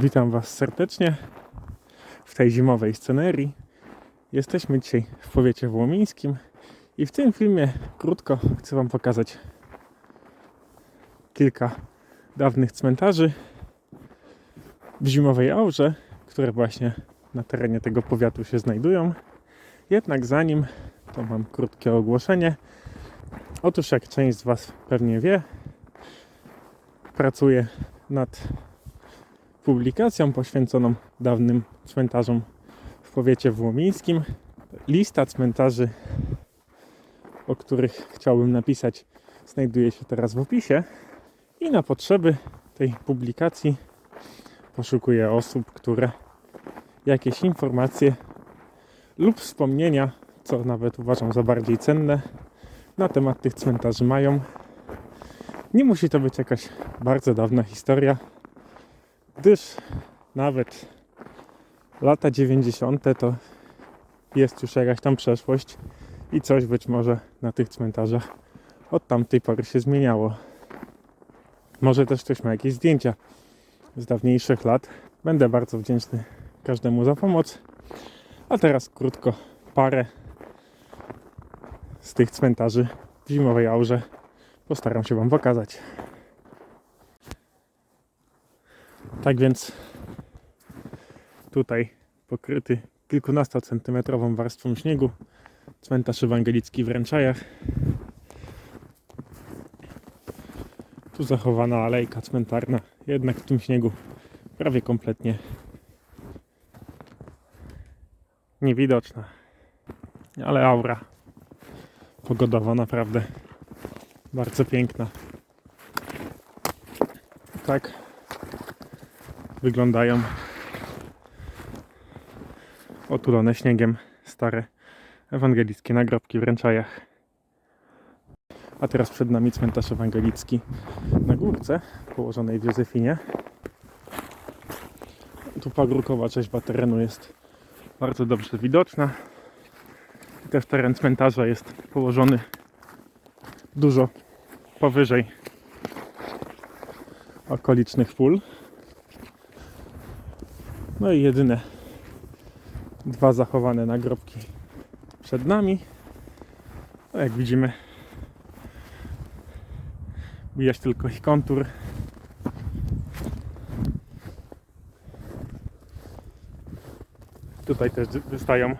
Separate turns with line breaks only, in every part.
Witam Was serdecznie w tej zimowej scenerii. Jesteśmy dzisiaj w powiecie włomińskim i w tym filmie krótko chcę Wam pokazać kilka dawnych cmentarzy w zimowej aurze, które właśnie na terenie tego powiatu się znajdują. Jednak zanim to mam krótkie ogłoszenie. Otóż jak część z Was pewnie wie, pracuję nad publikacją poświęconą dawnym cmentarzom w powiecie włomińskim. Lista cmentarzy, o których chciałbym napisać, znajduje się teraz w opisie. I na potrzeby tej publikacji poszukuję osób, które jakieś informacje lub wspomnienia, co nawet uważam za bardziej cenne, na temat tych cmentarzy mają. Nie musi to być jakaś bardzo dawna historia, gdyż nawet lata 90. to jest już jakaś tam przeszłość i coś być może na tych cmentarzach od tamtej pory się zmieniało. Może też ktoś ma jakieś zdjęcia z dawniejszych lat. Będę bardzo wdzięczny każdemu za pomoc. A teraz krótko parę z tych cmentarzy w zimowej aurze postaram się Wam pokazać. Tak więc tutaj pokryty kilkunastocentymetrową warstwą śniegu cmentarz ewangelicki w Ręczajach. Tu zachowana alejka cmentarna, jednak w tym śniegu prawie kompletnie niewidoczna. Ale aura pogodowa naprawdę bardzo piękna. Tak wyglądają otulone śniegiem stare ewangelickie nagrobki w Ręczajach. A teraz przed nami cmentarz ewangelicki na górce położonej w Józefinie. Tu pagórkowa rzeźba terenu jest bardzo dobrze widoczna. I też teren cmentarza jest położony dużo powyżej okolicznych pól. No i jedyne dwa zachowane nagrobki przed nami. No jak widzimy, widać tylko ich kontur. Tutaj też wystają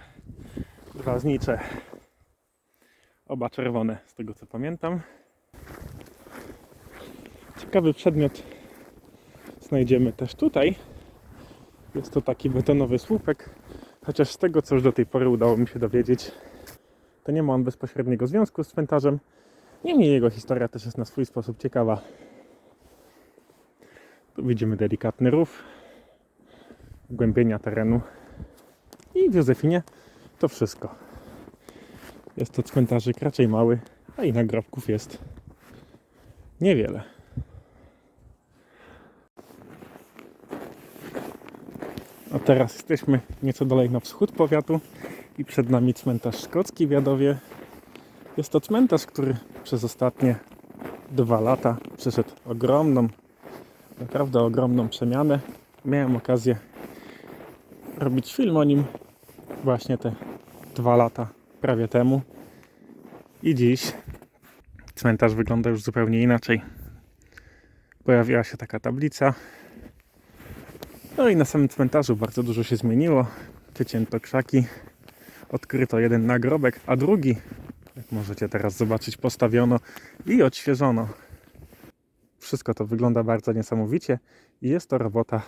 dwa znicze, oba czerwone, z tego co pamiętam. Ciekawy przedmiot znajdziemy też tutaj. Jest to taki betonowy słupek, chociaż z tego co już do tej pory udało mi się dowiedzieć, to nie ma on bezpośredniego związku z cmentarzem. Niemniej jego historia też jest na swój sposób ciekawa. Tu widzimy delikatny rów, głębienia terenu i w Józefinie to wszystko. Jest to cmentarzyk raczej mały, a i nagrobków jest niewiele. Teraz jesteśmy nieco dalej na wschód powiatu i przed nami cmentarz szkocki w Jadowie. Jest to cmentarz, który przez ostatnie dwa lata przeszedł ogromną, naprawdę ogromną przemianę. Miałem okazję robić film o nim właśnie te dwa lata prawie temu. I dziś cmentarz wygląda już zupełnie inaczej. Pojawiła się taka tablica. No i na samym cmentarzu bardzo dużo się zmieniło. Wycięto krzaki, odkryto jeden nagrobek, a drugi, jak możecie teraz zobaczyć, postawiono i odświeżono. Wszystko to wygląda bardzo niesamowicie i jest to robota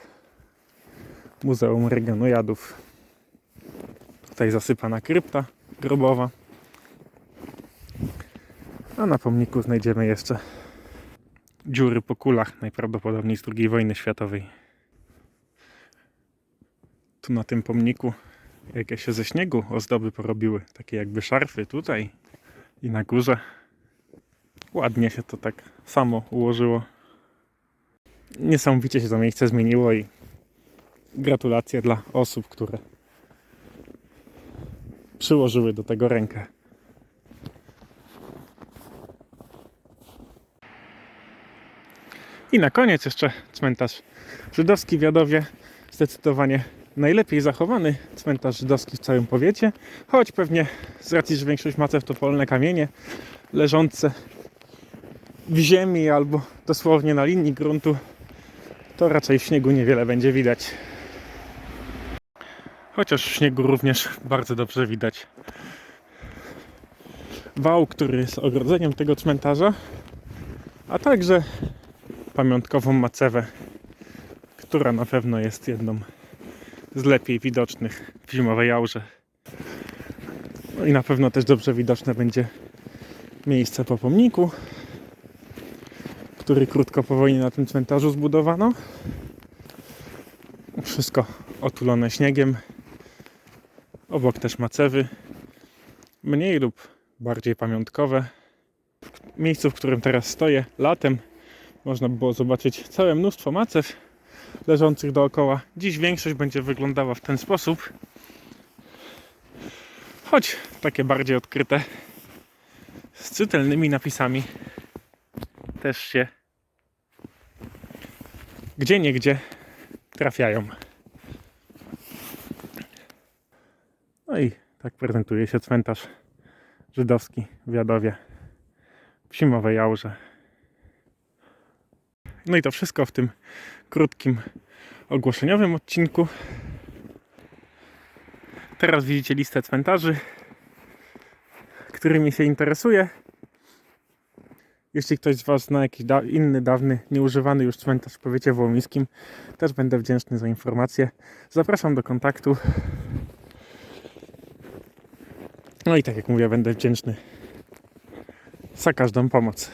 Muzeum Regionu Jadów. Tutaj zasypana krypta grobowa. A na pomniku znajdziemy jeszcze dziury po kulach, najprawdopodobniej z II wojny światowej. Tu na tym pomniku jakieś się ze śniegu ozdoby porobiły, takie jakby szarfy tutaj i na górze. Ładnie się to tak samo ułożyło. Niesamowicie się to miejsce zmieniło i gratulacje dla osób, które przyłożyły do tego rękę. I na koniec jeszcze cmentarz żydowski w Jadowie. Zdecydowanie najlepiej zachowany cmentarz żydowski w całym powiecie. Choć pewnie z racji, że większość macew to polne kamienie leżące w ziemi albo dosłownie na linii gruntu, to raczej w śniegu niewiele będzie widać. Chociaż w śniegu również bardzo dobrze widać wał, który jest ogrodzeniem tego cmentarza, a także pamiątkową macewę, która na pewno jest jedną z lepiej widocznych w zimowej aurze. No i na pewno też dobrze widoczne będzie miejsce po pomniku, który krótko po wojnie na tym cmentarzu zbudowano. Wszystko otulone śniegiem. Obok też macewy, mniej lub bardziej pamiątkowe. W miejscu, w którym teraz stoję, latem można by było zobaczyć całe mnóstwo macew leżących dookoła. Dziś większość będzie wyglądała w ten sposób, choć takie bardziej odkryte, z czytelnymi napisami też się gdzie niegdzie trafiają. No i tak prezentuje się cmentarz żydowski w Jadowie w zimowej aurze. No i to wszystko w tym krótkim ogłoszeniowym odcinku. Teraz widzicie listę cmentarzy, którymi się interesuje. Jeśli ktoś z Was zna jakiś da- inny, dawny, nieużywany już cmentarz w powiecie wołomińskim, też będę wdzięczny za informację. Zapraszam do kontaktu. No i tak jak mówię, będę wdzięczny za każdą pomoc.